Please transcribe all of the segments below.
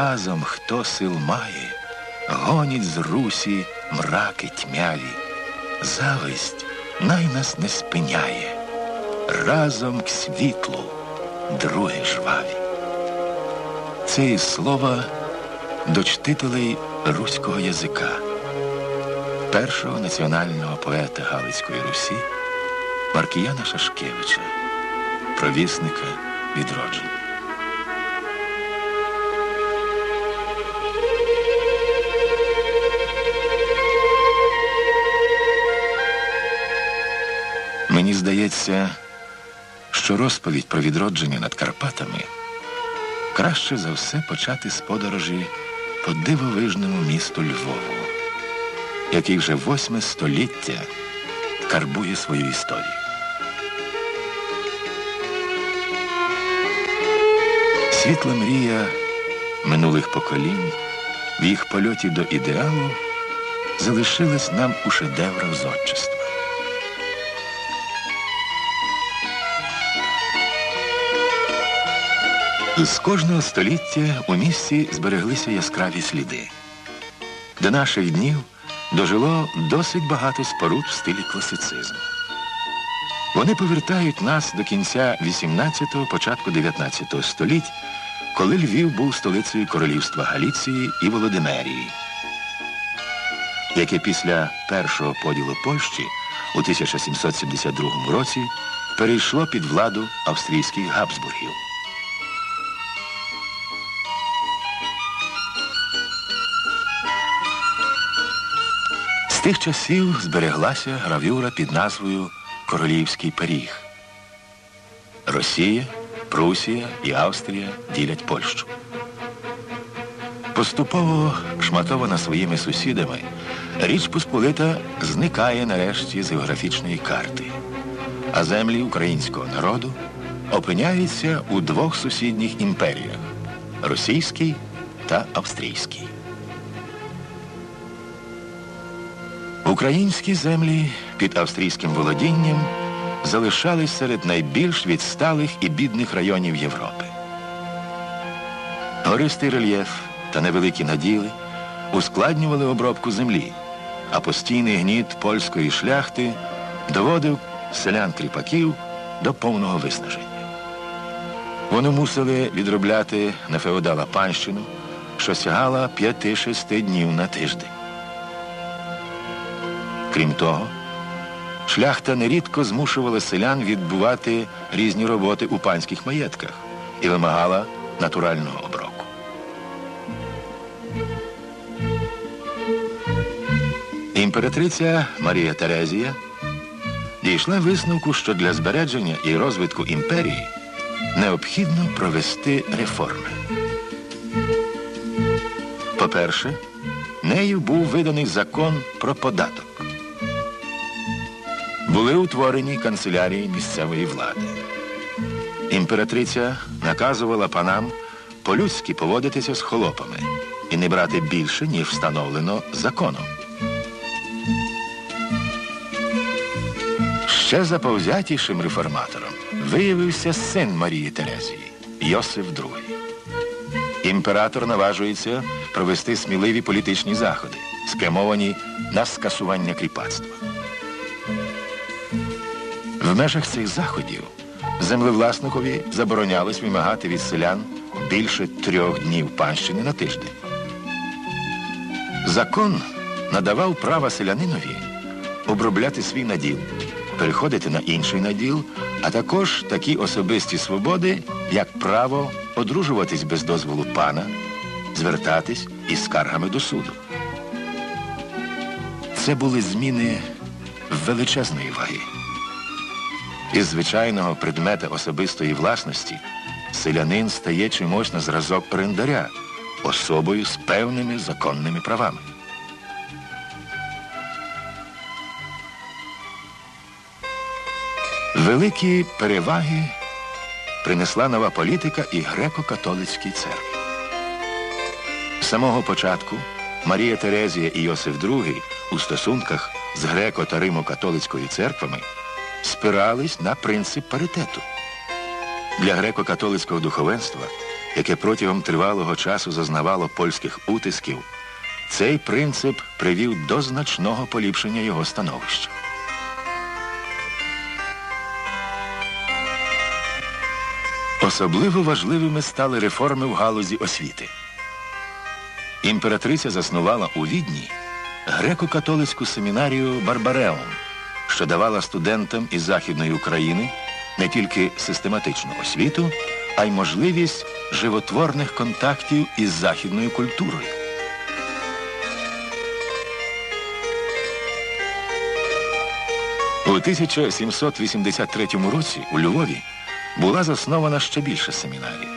разом, хто сил має, гонить з русі мраки тьмяві. Зависть най нас не спиняє. Разом к світлу, друге жваві. Це із слова до чтителей руського язика, першого національного поета Галицької Русі Маркіяна Шашкевича, провісника відродження. Здається, що розповідь про відродження над Карпатами краще за все почати з подорожі по дивовижному місту Львову, який вже восьме століття карбує свою історію. Світла мрія минулих поколінь в їх польоті до ідеалу залишилась нам у шедеврах зодчества. З кожного століття у місті збереглися яскраві сліди. До наших днів дожило досить багато споруд в стилі класицизму. Вони повертають нас до кінця 18-го, початку 19 століть, коли Львів був столицею королівства Галіції і Володимерії, яке після першого поділу Польщі у 1772 році перейшло під владу австрійських Габсбургів. З тих часів збереглася гравюра під назвою Королівський пиріг. Росія, Прусія і Австрія ділять Польщу. Поступово шматована своїми сусідами, Річ Посполита зникає нарешті з географічної карти, а землі українського народу опиняються у двох сусідніх імперіях російській та австрійській. Українські землі під австрійським володінням залишались серед найбільш відсталих і бідних районів Європи. Гористий рельєф та невеликі наділи ускладнювали обробку землі, а постійний гніт польської шляхти доводив селян-кріпаків до повного виснаження. Вони мусили відробляти на феодала панщину, що сягала 5-6 днів на тиждень. Крім того, шляхта нерідко змушувала селян відбувати різні роботи у панських маєтках і вимагала натурального оброку. Імператриця Марія Терезія дійшла висновку, що для збереження і розвитку імперії необхідно провести реформи. По-перше, нею був виданий закон про податок. Були утворені канцелярії місцевої влади. Імператриця наказувала панам по-людськи поводитися з холопами і не брати більше, ніж встановлено законом. Ще заповзятішим реформатором виявився син Марії Терезії Йосиф II. Імператор наважується провести сміливі політичні заходи, спрямовані на скасування кріпацтва. В межах цих заходів землевласникові заборонялось вимагати від селян більше трьох днів панщини на тиждень. Закон надавав право селянинові обробляти свій наділ, переходити на інший наділ, а також такі особисті свободи, як право одружуватись без дозволу пана, звертатись із скаргами до суду. Це були зміни величезної ваги. Із звичайного предмета особистої власності селянин стає чимось на зразок орендаря, особою з певними законними правами. Великі переваги принесла нова політика і греко-католицькій церкві. З самого початку Марія Терезія і Йосиф II у стосунках з греко- та римо-католицькою церквами спирались на принцип паритету. Для греко-католицького духовенства яке протягом тривалого часу зазнавало польських утисків, цей принцип привів до значного поліпшення його становища. Особливо важливими стали реформи в галузі освіти. Імператриця заснувала у Відні греко-католицьку семінарію Барбареум, що давала студентам із Західної України не тільки систематичну освіту, а й можливість животворних контактів із західною культурою. У 1783 році у Львові була заснована ще більша семінарія,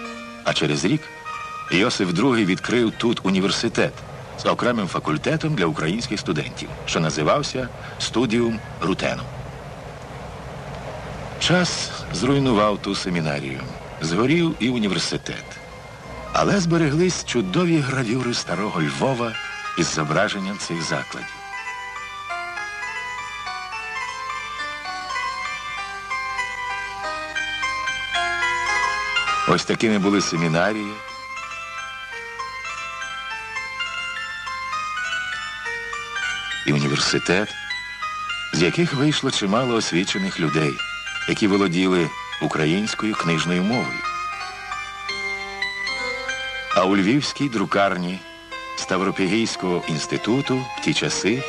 а через рік Йосиф II відкрив тут університет з окремим факультетом для українських студентів, що називався Студіум Рутену. Час зруйнував ту семінарію, згорів і університет. Але збереглись чудові гравюри старого Львова із зображенням цих закладів. Ось такими були семінарії. Університет, з яких вийшло чимало освічених людей, які володіли українською книжною мовою. А у Львівській друкарні Ставропігійського інституту в ті часи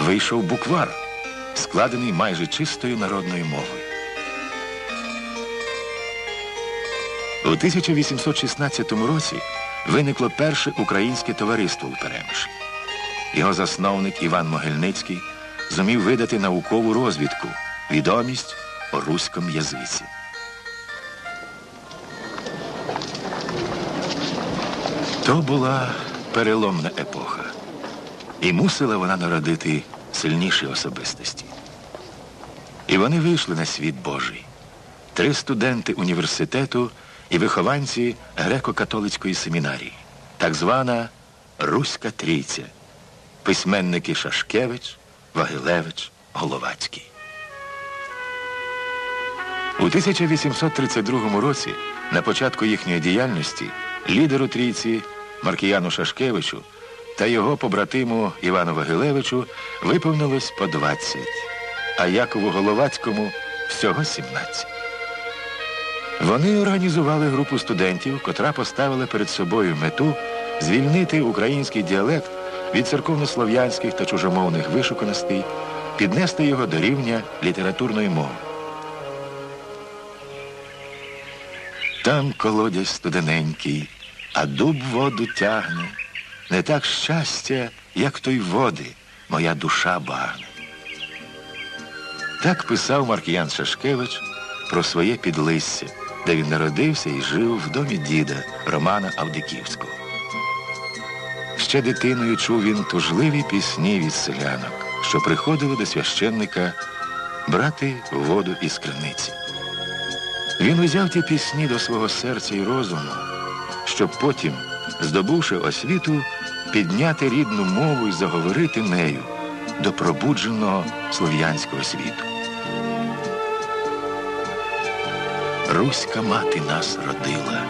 вийшов буквар, складений майже чистою народною мовою. У 1816 році виникло перше українське товариство у Перемишлі. Його засновник Іван Могильницький зумів видати наукову розвідку, відомість о руському язиці. То була переломна епоха, і мусила вона народити сильніші особистості. І вони вийшли на світ Божий. Три студенти університету і вихованці греко-католицької семінарії, так звана Руська Трійця, письменники Шашкевич, Вагилевич, Головацький. У 1832 році, на початку їхньої діяльності, лідеру трійці Маркіяну Шашкевичу та його побратиму Івану Вагилевичу виповнилось по 20, а Якову Головацькому всього 17. Вони організували групу студентів, котра поставила перед собою мету звільнити український діалект від церковнослов'янських та чужомовних вишуканостей, піднести його до рівня літературної мови. Там колодязь студененький, а дуб воду тягне. Не так щастя, як той води, моя душа багне. Так писав Маркіян Шашкевич про своє підлисся де він народився і жив в домі діда Романа Авдиківського. Ще дитиною чув він тужливі пісні від селянок, що приходили до священника брати воду із криниці. Він узяв ті пісні до свого серця і розуму, щоб потім, здобувши освіту, підняти рідну мову і заговорити нею до пробудженого слов'янського світу. Руська мати нас родила,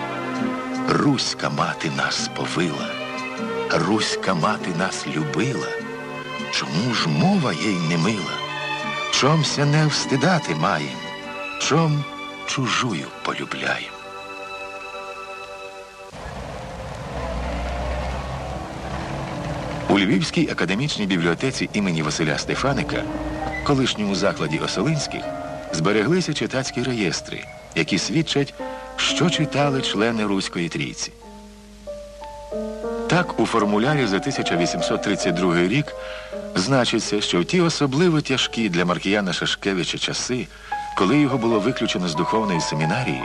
Руська мати нас повила, Руська мати нас любила. Чому ж мова їй не мила? Чомся не встидати маєм, чом чужую полюбляєм. У Львівській академічній бібліотеці імені Василя Стефаника, колишньому закладі Осолинських, збереглися читацькі реєстри які свідчать, що читали члени Руської трійці. Так, у формулярі за 1832 рік значиться, що в ті особливо тяжкі для Маркіяна Шашкевича часи, коли його було виключено з духовної семінарії,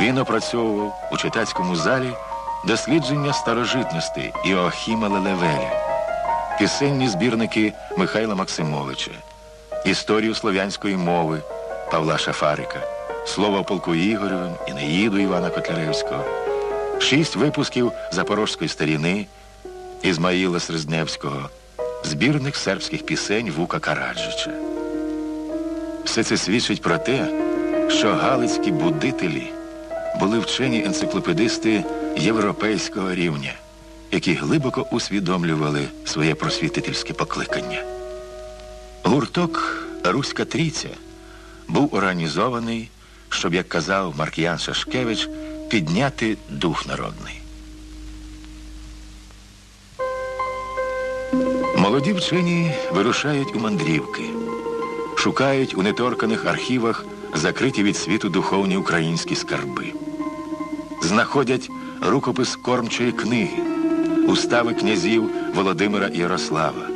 він опрацьовував у читацькому залі дослідження старожитності Іоахіма Лелевеля, пісенні збірники Михайла Максимовича, історію слов'янської мови Павла Шафарика слово полку Ігоревим і Неїду Івана Котляревського, шість випусків Запорожської старіни Ізмаїла Срезневського, збірник сербських пісень Вука Караджича. Все це свідчить про те, що галицькі будителі були вчені енциклопедисти європейського рівня, які глибоко усвідомлювали своє просвітительське покликання. Гурток Руська Трійця був організований, щоб, як казав Маркіян Шашкевич, підняти дух народний. Молоді вчені вирушають у мандрівки, шукають у неторканих архівах закриті від світу духовні українські скарби. Знаходять рукопис кормчої книги, устави князів Володимира Ярослава,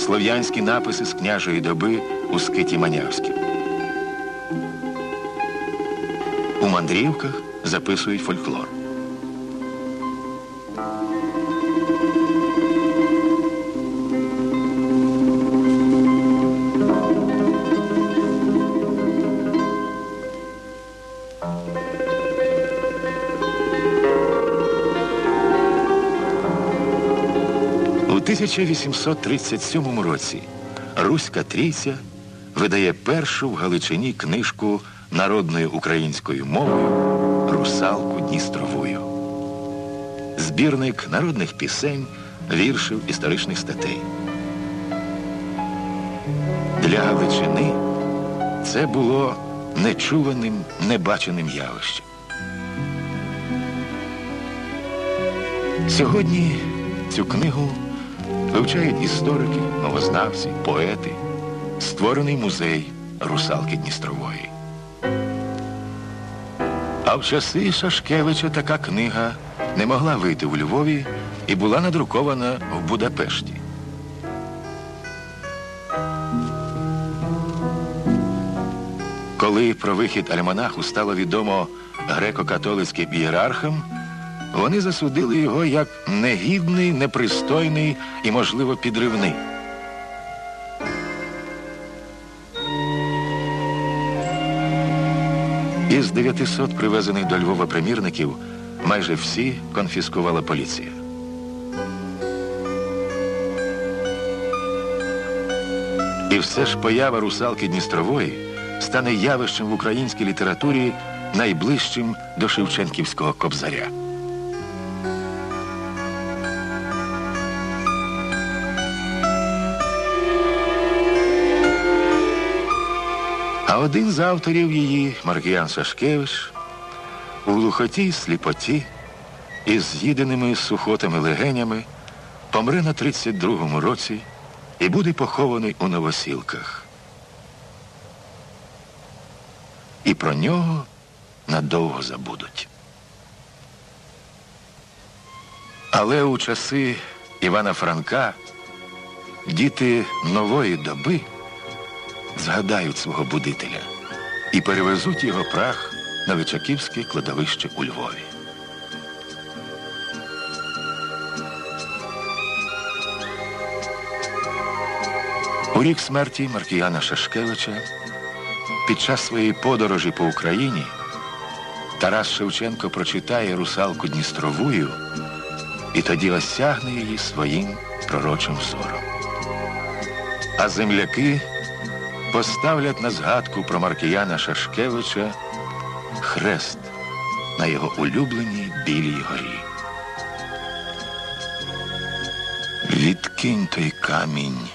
слов'янські написи з княжої доби у скиті Манявській. У мандрівках записують фольклор. У 1837 році Руська Трійця видає першу в Галичині книжку народною українською мовою Русалку Дністровою. Збірник народних пісень, віршів історичних статей. Для Галичини це було нечуваним, небаченим явищем. Сьогодні цю книгу вивчають історики, мовознавці, поети, створений музей русалки Дністрової. В часи Шашкевича така книга не могла вийти у Львові і була надрукована в Будапешті. Коли про вихід альманаху стало відомо греко-католицьким ієрархам, вони засудили його як негідний, непристойний і, можливо, підривний. Із 900 привезених до Львова примірників майже всі конфіскувала поліція. І все ж поява русалки Дністрової стане явищем в українській літературі найближчим до Шевченківського кобзаря. А один з авторів її, Маркіян Сашкевич, у глухоті й сліпоті із з'їденими сухотами легенями помре на 32-му році і буде похований у новосілках. І про нього надовго забудуть. Але у часи Івана Франка діти нової доби згадають свого будителя і перевезуть його прах на Вичаківське кладовище у Львові. У рік смерті Маркіяна Шашкевича під час своєї подорожі по Україні Тарас Шевченко прочитає русалку Дністровую і тоді осягне її своїм пророчим зором. А земляки поставлять на згадку про Маркіяна Шашкевича хрест на його улюбленій білій горі. Відкинь той камінь,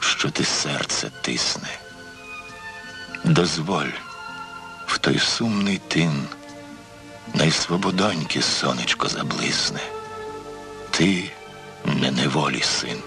що ти серце тисне. Дозволь в той сумний тин найсвободоньки сонечко заблисне. Ти не неволі син.